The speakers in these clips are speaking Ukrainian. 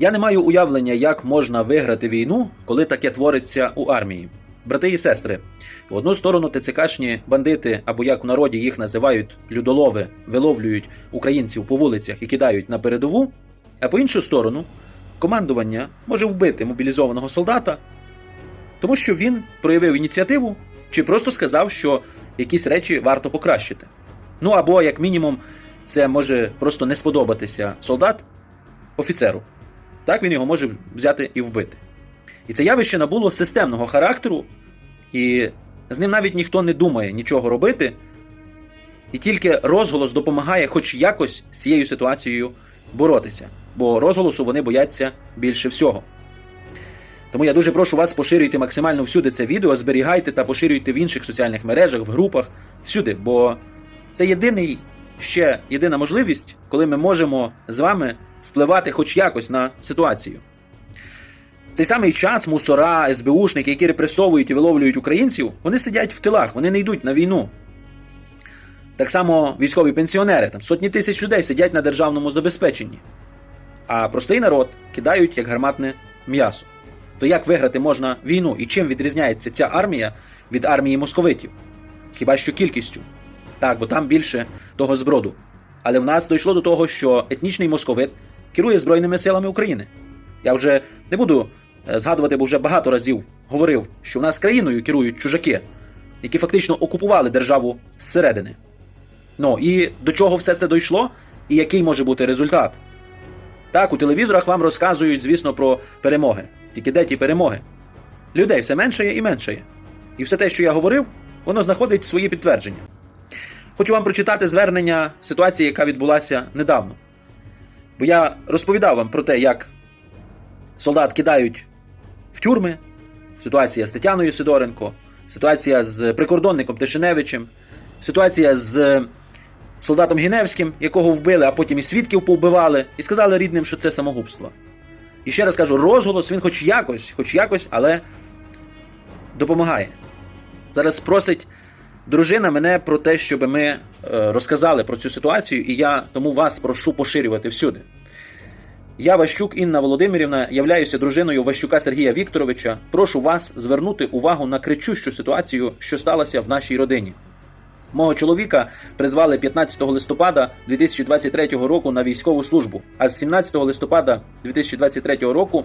Я не маю уявлення, як можна виграти війну, коли таке твориться у армії. Брати і сестри, в одну сторону ТЦКшні бандити, або як в народі їх називають людолови, виловлюють українців по вулицях і кидають на передову, а по іншу сторону командування може вбити мобілізованого солдата, тому що він проявив ініціативу чи просто сказав, що якісь речі варто покращити. Ну або, як мінімум, це може просто не сподобатися солдат офіцеру. Так він його може взяти і вбити. І це явище набуло системного характеру, і з ним навіть ніхто не думає нічого робити, і тільки розголос допомагає хоч якось з цією ситуацією боротися, бо розголосу вони бояться більше всього. Тому я дуже прошу вас поширюйте максимально всюди це відео, зберігайте та поширюйте в інших соціальних мережах, в групах, всюди, бо це єдиний ще єдина можливість, коли ми можемо з вами впливати хоч якось на ситуацію. В цей самий час мусора, СБУшники, які репресовують і виловлюють українців, вони сидять в тилах, вони не йдуть на війну. Так само військові пенсіонери, там сотні тисяч людей сидять на державному забезпеченні. А простий народ кидають як гарматне м'ясо. То як виграти можна війну і чим відрізняється ця армія від армії московитів? Хіба що кількістю? Так, бо там більше того зброду. Але в нас дійшло до того, що етнічний московит керує Збройними силами України. Я вже не буду е, згадувати, бо вже багато разів говорив, що в нас країною керують чужаки, які фактично окупували державу зсередини. Ну і до чого все це дійшло, і який може бути результат? Так, у телевізорах вам розказують, звісно, про перемоги. Тільки де ті перемоги? Людей все меншає і меншає. І все те, що я говорив, воно знаходить свої підтвердження. Хочу вам прочитати звернення ситуації, яка відбулася недавно. Бо я розповідав вам про те, як солдат кидають в тюрми, ситуація з Тетяною Сидоренко, ситуація з прикордонником Тишиневичем, ситуація з солдатом Гіневським, якого вбили, а потім і свідків повбивали, і сказали рідним, що це самогубство. І ще раз кажу, розголос він хоч якось, хоч якось, але допомагає. Зараз просить дружина мене про те, щоб ми е, розказали про цю ситуацію, і я тому вас прошу поширювати всюди. Я Ващук Інна Володимирівна, являюся дружиною Ващука Сергія Вікторовича. Прошу вас звернути увагу на кричущу ситуацію, що сталася в нашій родині. Мого чоловіка призвали 15 листопада 2023 року на військову службу, а з 17 листопада 2023 року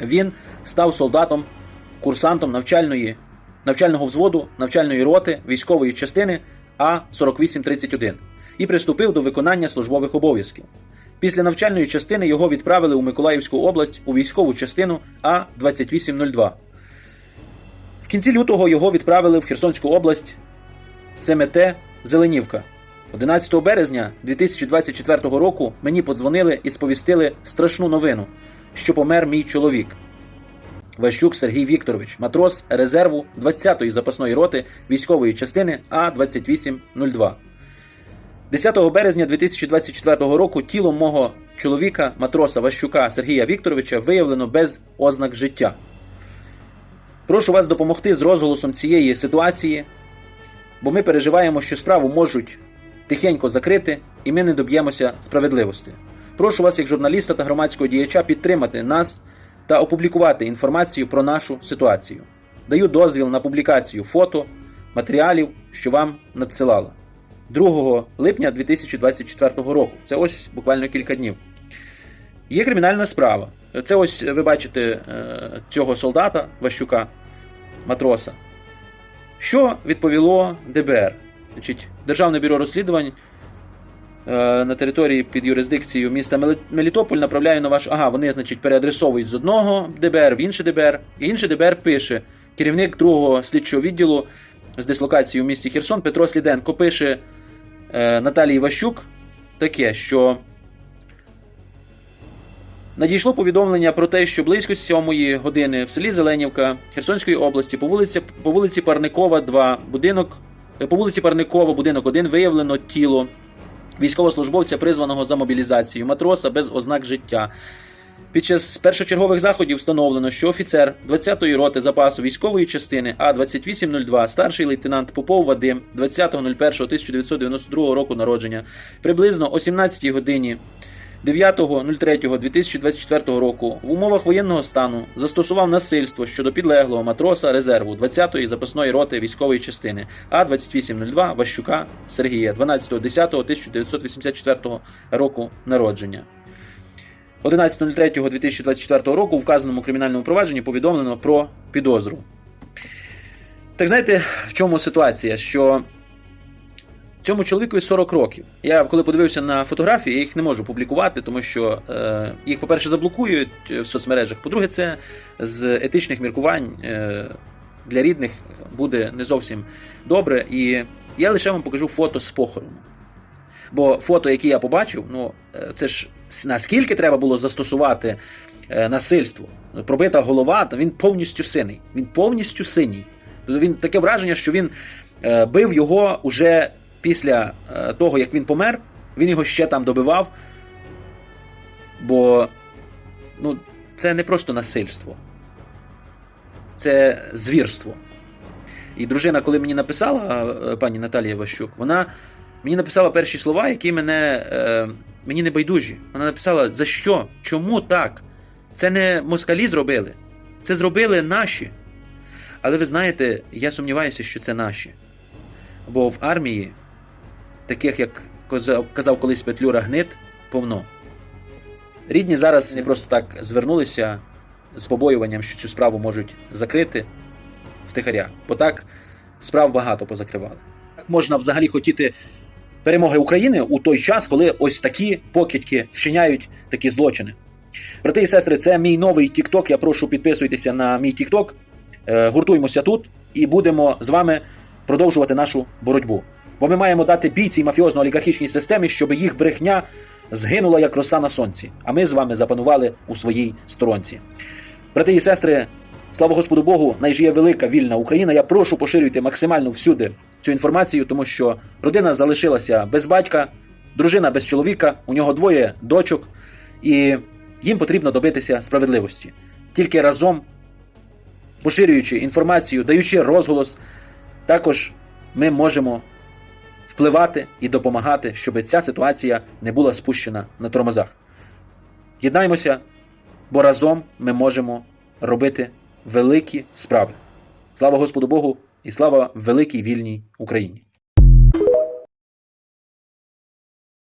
він став солдатом, курсантом навчальної, навчального взводу, навчальної роти військової частини А4831 і приступив до виконання службових обов'язків. Після навчальної частини його відправили у Миколаївську область у військову частину А2802. В кінці лютого його відправили в Херсонську область СМТ Зеленівка. 11 березня 2024 року мені подзвонили і сповістили страшну новину, що помер мій чоловік. Ващук Сергій Вікторович, матрос резерву 20-ї запасної роти військової частини А2802. 10 березня 2024 року тіло мого чоловіка, матроса Ващука Сергія Вікторовича, виявлено без ознак життя. Прошу вас допомогти з розголосом цієї ситуації, бо ми переживаємо, що справу можуть тихенько закрити, і ми не доб'ємося справедливості. Прошу вас, як журналіста та громадського діяча, підтримати нас та опублікувати інформацію про нашу ситуацію. Даю дозвіл на публікацію фото, матеріалів, що вам надсилала. 2 липня 2024 року. Це ось буквально кілька днів. Є кримінальна справа. Це ось ви бачите е, цього солдата Ващука, матроса. Що відповіло ДБР? Значить, Державне бюро розслідувань на території під юрисдикцією міста Мелітополь направляє на ваш. Ага, вони, значить, переадресовують з одного ДБР в інше ДБР, і інше ДБР пише. Керівник другого слідчого відділу з дислокації у місті Херсон Петро Сліденко пише е, Наталії Ващук таке, що надійшло повідомлення про те, що близько 7 години в селі Зеленівка Херсонської області по вулиці, по вулиці Парникова 2, будинок, е, по вулиці Парникова, будинок 1 виявлено тіло військовослужбовця, призваного за мобілізацію, матроса без ознак життя. Під час першочергових заходів встановлено, що офіцер 20-ї роти запасу військової частини А2802, старший лейтенант Попов Вадим 20.01.1992 року народження, приблизно о 17 годині 9.03.2024 року в умовах воєнного стану застосував насильство щодо підлеглого матроса резерву 20-ї запасної роти військової частини А2802 Ващука Сергія 12.10.1984 року народження. 11.03.2024 року у вказаному кримінальному провадженні повідомлено про підозру. Так знаєте, в чому ситуація? Що цьому чоловікові 40 років. Я коли подивився на фотографії, я їх не можу публікувати, тому що е, їх, по-перше, заблокують в соцмережах. По-друге, це з етичних міркувань е, для рідних буде не зовсім добре. І я лише вам покажу фото з похорону. Бо фото, які я побачив, ну е, це ж наскільки треба було застосувати е, насильство. Пробита голова, він повністю синий. Він повністю синій. Тобто він таке враження, що він е, бив його уже після е, того, як він помер, він його ще там добивав. Бо ну, це не просто насильство, це звірство. І дружина, коли мені написала, е, пані Наталія Ващук, вона мені написала перші слова, які мене, е, мені не байдужі. Вона написала: за що? Чому так? Це не москалі зробили, це зробили наші. Але ви знаєте, я сумніваюся, що це наші. Бо в армії, таких як казав колись Петлюра Гнит, повно. Рідні зараз не просто так звернулися з побоюванням, що цю справу можуть закрити втихаря. Бо так справ багато позакривали. Як можна взагалі хотіти перемоги України у той час, коли ось такі покидьки вчиняють такі злочини? Брати і сестри, це мій новий TikTok. Я прошу підписуйтеся на мій TikTok. Е, Гуртуємося тут і будемо з вами продовжувати нашу боротьбу. Бо ми маємо дати бій цій мафіозно-олігархічній системі, щоб їх брехня згинула як роса на сонці, а ми з вами запанували у своїй сторонці. Брати і сестри, слава Господу Богу, найжиє велика вільна Україна. Я прошу поширюйте максимально всюди цю інформацію, тому що родина залишилася без батька, дружина без чоловіка, у нього двоє дочок, і їм потрібно добитися справедливості. Тільки разом, поширюючи інформацію, даючи розголос, також ми можемо впливати і допомагати, щоб ця ситуація не була спущена на тормозах. Єднаймося, бо разом ми можемо робити великі справи. Слава Господу Богу і слава великій вільній Україні!